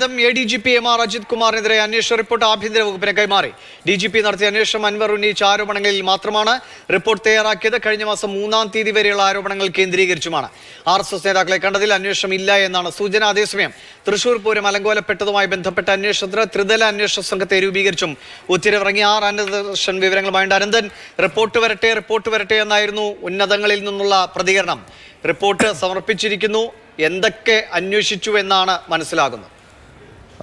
ും A D G P M R Ajith കുമാറിനെതിരെ അന്വേഷണ report ആഭ്യന്തര വകുപ്പിന് കൈമാറി. ഡി ജി പി നടത്തിയ അന്വേഷണം അൻവർ ഉന്നയിച്ച ആരോപണങ്ങളിൽ മാത്രമാണ് റിപ്പോർട്ട് തയ്യാറാക്കിയത്. കഴിഞ്ഞ മാസം മൂന്നാം തീയതി വരെയുള്ള ആരോപണങ്ങൾ കേന്ദ്രീകരിച്ചുമാണ്. ആർ എസ് എസ് നേതാക്കളെ കണ്ടതിൽ അന്വേഷണം ഇല്ല എന്നാണ് സൂചന. അതേസമയം തൃശൂർ പൂരം അലങ്കോലപ്പെട്ടതുമായി ബന്ധപ്പെട്ട അന്വേഷണത്തിന് ത്രിതല അന്വേഷണ സംഘത്തെ രൂപീകരിച്ചും ഉത്തരവിറങ്ങി. ആർ അനന്തകൃഷ്ണൻ വിവരങ്ങളുമായി അനന്തൻ റിപ്പോർട്ട് വരട്ടെ റിപ്പോർട്ട് വരട്ടെ എന്നായിരുന്നു ഉന്നതങ്ങളിൽ നിന്നുള്ള പ്രതികരണം. റിപ്പോർട്ട് സമർപ്പിച്ചിരിക്കുന്നു. എന്തൊക്കെ അന്വേഷിച്ചു എന്നാണ് മനസ്സിലാകുന്നത്.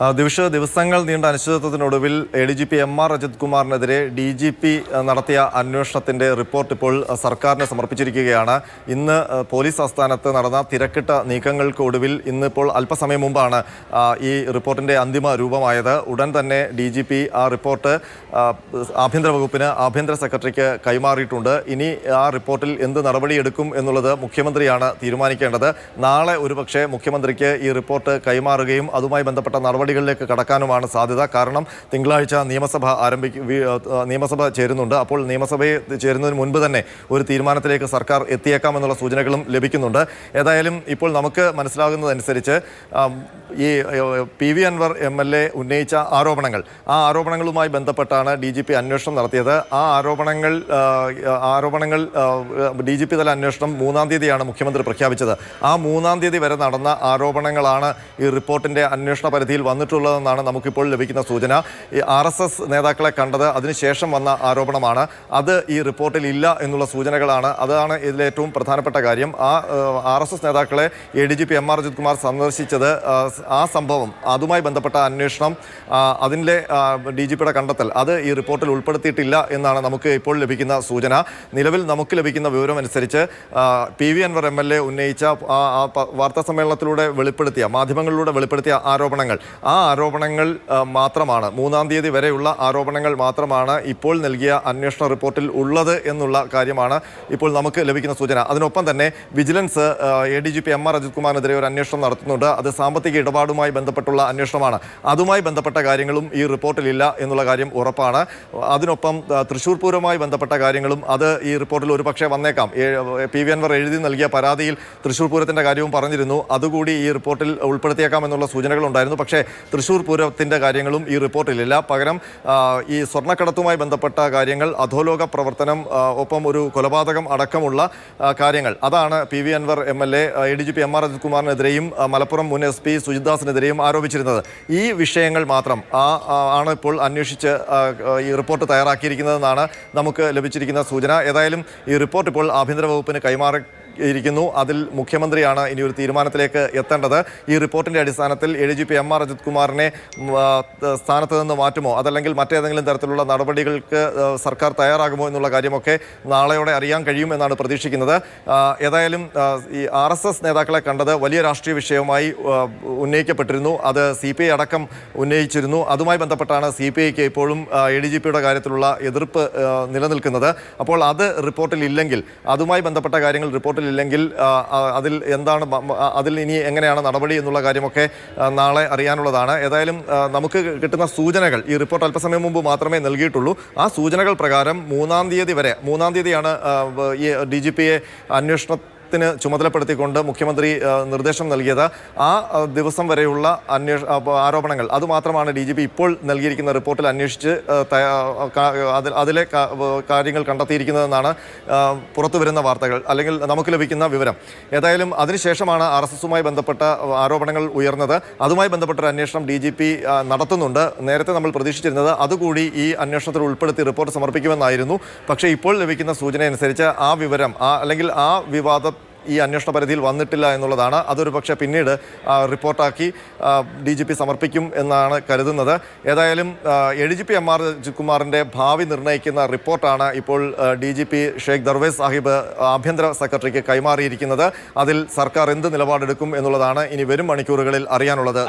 ആ, ദിവിഷ ദിവസങ്ങൾ നീണ്ട അനിശ്ചിതത്വത്തിനൊടുവിൽ A D G P M R Ajith കുമാറിനെതിരെ D G P നടത്തിയ അന്വേഷണത്തിന്റെ റിപ്പോർട്ട് ഇപ്പോൾ സർക്കാരിനെ സമർപ്പിച്ചിരിക്കുകയാണ്. ഇന്ന് പോലീസ് ആസ്ഥാനത്ത് നടന്ന തിരക്കിട്ട നീക്കങ്ങൾക്ക് ഒടുവിൽ ഇന്നിപ്പോൾ അല്പസമയം മുമ്പാണ് ഈ റിപ്പോർട്ടിന്റെ അന്തിമ രൂപമായത്. ഉടൻ തന്നെ ഡി ജി പി ആ റിപ്പോർട്ട് ആഭ്യന്തര വകുപ്പിന് ആഭ്യന്തര സെക്രട്ടറിക്ക് കൈമാറിയിട്ടുണ്ട്. ഇനി ആ റിപ്പോർട്ടിൽ എന്ത് നടപടിയെടുക്കും എന്നുള്ളത് മുഖ്യമന്ത്രിയാണ് തീരുമാനിക്കേണ്ടത്. നാളെ ഒരുപക്ഷെ മുഖ്യമന്ത്രിക്ക് ഈ റിപ്പോർട്ട് കൈമാറുകയും അതുമായി ബന്ധപ്പെട്ട നടപടികളിലേക്ക് കടക്കാനുമാണ് സാധ്യത. കാരണം തിങ്കളാഴ്ച നിയമസഭ ആരംഭിക്കും നിയമസഭ ചേരുന്നുണ്ട്. അപ്പോൾ നിയമസഭയെ ചേരുന്നതിന് മുൻപ് തന്നെ ഒരു തീരുമാനത്തിലേക്ക് സർക്കാർ എത്തിയേക്കാമെന്നുള്ള സൂചനകളും ലഭിക്കുന്നുണ്ട്. ഏതായാലും ഇപ്പോൾ നമുക്ക് മനസ്സിലാകുന്നതനുസരിച്ച് ഈ P V Anvar M L A ഉന്നയിച്ച ആരോപണങ്ങൾ ആ ആരോപണങ്ങളുമായി ബന്ധപ്പെട്ടാണ് ഡി ജി പി അന്വേഷണം നടത്തിയത്. ആ ആരോപണങ്ങൾ ആരോപണങ്ങൾ ഡി ജി പി തല അന്വേഷണം മൂന്നാം തീയതിയാണ് മുഖ്യമന്ത്രി പ്രഖ്യാപിച്ചത്. ആ മൂന്നാം തീയതി വരെ നടന്ന ആരോപണങ്ങളാണ് ഈ റിപ്പോർട്ടിന്റെ അന്വേഷണ പരിധിയിൽ വന്നിട്ടുള്ളതെന്നാണ് നമുക്കിപ്പോൾ ലഭിക്കുന്ന സൂചന. ഈ ആർ എസ് എസ് നേതാക്കളെ കണ്ടത് അതിനുശേഷം വന്ന ആരോപണമാണ്. അത് ഈ റിപ്പോർട്ടിൽ ഇല്ല എന്നുള്ള സൂചനകളാണ്. അതാണ് ഇതിലെ ഏറ്റവും പ്രധാനപ്പെട്ട കാര്യം. ആ ആർ എസ് എസ് നേതാക്കളെ A D G P M R Ajith Kumar സന്ദർശിച്ചത് ആ, സംഭവം അതുമായി ബന്ധപ്പെട്ട അന്വേഷണം അതിന്റെ ഡി ജി പിയുടെ കണ്ടെത്തൽ അത് ഈ റിപ്പോർട്ടിൽ ഉൾപ്പെടുത്തിയിട്ടില്ല എന്നാണ് നമുക്ക് ഇപ്പോൾ ലഭിക്കുന്ന സൂചന. നിലവിൽ നമുക്ക് ലഭിക്കുന്ന വിവരം അനുസരിച്ച് P V Anvar M L A ഉന്നയിച്ച വാർത്താ സമ്മേളനത്തിലൂടെ വെളിപ്പെടുത്തിയ മാധ്യമങ്ങളിലൂടെ വെളിപ്പെടുത്തിയ ആരോപണങ്ങൾ ആ ആരോപണങ്ങൾ മാത്രമാണ്. മൂന്നാം തീയതി വരെയുള്ള ആരോപണങ്ങൾ മാത്രമാണ് ഇപ്പോൾ നൽകിയ അന്വേഷണ റിപ്പോർട്ടിൽ ഉള്ളത് എന്നുള്ള കാര്യമാണ് ഇപ്പോൾ നമുക്ക് ലഭിക്കുന്ന സൂചന. അതിനൊപ്പം തന്നെ vigilance A D G P M R Ajith കുമാറിനെതിരെ ഒരു അന്വേഷണം നടത്തുന്നുണ്ട്. അത് സാമ്പത്തിക ഇടപാടുമായി ബന്ധപ്പെട്ടുള്ള അന്വേഷണമാണ്. അതുമായി ബന്ധപ്പെട്ട കാര്യങ്ങളും ഈ റിപ്പോർട്ടിലില്ല എന്നുള്ള കാര്യം ഉറപ്പാണ്. അതിനൊപ്പം തൃശ്ശൂർ പൂരവുമായി ബന്ധപ്പെട്ട കാര്യങ്ങളും അത് ഈ റിപ്പോർട്ടിൽ ഒരു പക്ഷേ വന്നേക്കാം. പി വി അൻവർ എഴുതി നൽകിയ പരാതിയിൽ തൃശ്ശൂർ പൂരത്തിന്റെ കാര്യവും പറഞ്ഞിരുന്നു. അതുകൂടി ഈ റിപ്പോർട്ടിൽ ഉൾപ്പെടുത്തിയേക്കാം എന്നുള്ള സൂചനകളുണ്ടായിരുന്നു. പക്ഷേ തൃശൂർ പൂരത്തിന്റെ കാര്യങ്ങളും ഈ റിപ്പോർട്ടിലില്ല പകരം ഈ സ്വർണക്കടത്തുമായി ബന്ധപ്പെട്ട കാര്യങ്ങൾ അധോലോക പ്രവർത്തനം ഒപ്പം ഒരു കൊലപാതകം അടക്കമുള്ള കാര്യങ്ങൾ. അതാണ് P V Anvar M L A D G P M R Ajith കുമാറിനെതിരെയും Malappuram മുൻ എസ് പി സുജിത്ദാസിനെതിരെയും ആരോപിച്ചിരുന്നത്. ഈ വിഷയങ്ങൾ മാത്രം ആ ആണ് ഇപ്പോൾ അന്വേഷിച്ച് ഈ റിപ്പോർട്ട് തയ്യാറാക്കിയിരിക്കുന്നതെന്നാണ് നമുക്ക് ലഭിച്ചിരിക്കുന്ന സൂചന. ഏതായാലും ഈ റിപ്പോർട്ട് ഇപ്പോൾ ആഭ്യന്തര വകുപ്പിന് കൈമാറി ഇരിക്കുന്നു. അതിൽ മുഖ്യമന്ത്രിയാണ് ഇനി ഒരു തീരുമാനത്തിലേക്ക് എത്തേണ്ടത്. ഈ റിപ്പോർട്ടിന്റെ അടിസ്ഥാനത്തിൽ A D G P M R Ajith കുമാറിനെ സ്ഥാനത്ത് നിന്ന് മാറ്റുമോ? അതല്ലെങ്കിൽ മറ്റേതെങ്കിലും തരത്തിലുള്ള നടപടികൾക്ക് സർക്കാർ തയ്യാറാകുമോ എന്നുള്ള കാര്യമൊക്കെ നാളെയോടെ അറിയാൻ കഴിയും എന്നാണ് പ്രതീക്ഷിക്കുന്നത്. ഏതായാലും ഈ ആർ എസ് എസ് നേതാക്കളെ കണ്ടത് വലിയ രാഷ്ട്രീയ വിഷയവുമായി ഉന്നയിക്കപ്പെട്ടിരുന്നു. അത് സി പി ഐ അടക്കം ഉന്നയിച്ചിരുന്നു. അതുമായി ബന്ധപ്പെട്ടാണ് സി പി ഐക്ക് ഇപ്പോഴും എ ഡി ജി പിയുടെ കാര്യത്തിലുള്ള എതിർപ്പ് നിലനിൽക്കുന്നത്. അപ്പോൾ അത് റിപ്പോർട്ടിൽ ഇല്ലെങ്കിൽ അതുമായി ബന്ധപ്പെട്ട കാര്യങ്ങൾ റിപ്പോർട്ടിൽ ഇല്ലെങ്കിൽ അതിൽ എന്താണ് അതിൽ ഇനി എങ്ങനെയാണ് നടപടി എന്നുള്ള കാര്യമൊക്കെ നാളെ അറിയാനുള്ളതാണ്. ഏതായാലും നമുക്ക് കിട്ടുന്ന സൂചനകൾ ഈ റിപ്പോർട്ട് അല്പസമയം മുമ്പ് മാത്രമേ നൽകിയിട്ടുള്ളൂ. ആ സൂചനകൾ പ്രകാരം മൂന്നാം തീയതി വരെ മൂന്നാം തീയതിയാണ് ഈ ഡി ജി പിയെ അന്വേഷണ ത്തിന് ചുമതലപ്പെടുത്തിക്കൊണ്ട് മുഖ്യമന്ത്രി നിർദ്ദേശം നൽകിയത്. ആ ദിവസം വരെയുള്ള അന്വേഷ ആരോപണങ്ങൾ. അതുമാത്രമാണ് ഡി ജി പി ഇപ്പോൾ നൽകിയിരിക്കുന്ന റിപ്പോർട്ടിൽ അന്വേഷിച്ച് അതിലെ കാര്യങ്ങൾ കണ്ടെത്തിയിരിക്കുന്നതെന്നാണ് പുറത്തു വരുന്ന വാർത്തകൾ. അല്ലെങ്കിൽ നമുക്ക് ലഭിക്കുന്ന വിവരം. ഏതായാലും അതിനുശേഷമാണ് ആർ എസ് എസുമായി ബന്ധപ്പെട്ട ആരോപണങ്ങൾ ഉയർന്നത്. അതുമായി ബന്ധപ്പെട്ട ഒരു അന്വേഷണം ഡി ജി പി നടത്തുന്നുണ്ട്. നേരത്തെ നമ്മൾ പ്രതീക്ഷിച്ചിരുന്നത് അതുകൂടി ഈ അന്വേഷണത്തിൽ ഉൾപ്പെടുത്തി റിപ്പോർട്ട് സമർപ്പിക്കുമെന്നായിരുന്നു. പക്ഷേ ഇപ്പോൾ ലഭിക്കുന്ന സൂചന അനുസരിച്ച് ആ വിവരം അല്ലെങ്കിൽ ആ വിവാദം ഈ അന്വേഷണ പരിധിയിൽ വന്നിട്ടില്ല എന്നുള്ളതാണ്. അതൊരു പക്ഷേ പിന്നീട് റിപ്പോർട്ടാക്കി ഡി ജി പി സമർപ്പിക്കും എന്നാണ് കരുതുന്നത്. ഏതായാലും A D G P M R കുമാറിന്റെ ഭാവി നിർണയിക്കുന്ന റിപ്പോർട്ടാണ് ഇപ്പോൾ D G P Sheikh Darvesh Sahib ആഭ്യന്തര സെക്രട്ടറിക്ക് കൈമാറിയിരിക്കുന്നത്. അതിൽ സർക്കാർ എന്ത് നിലപാടെടുക്കും എന്നുള്ളതാണ് ഇനി വരും മണിക്കൂറുകളിൽ അറിയാനുള്ളത്.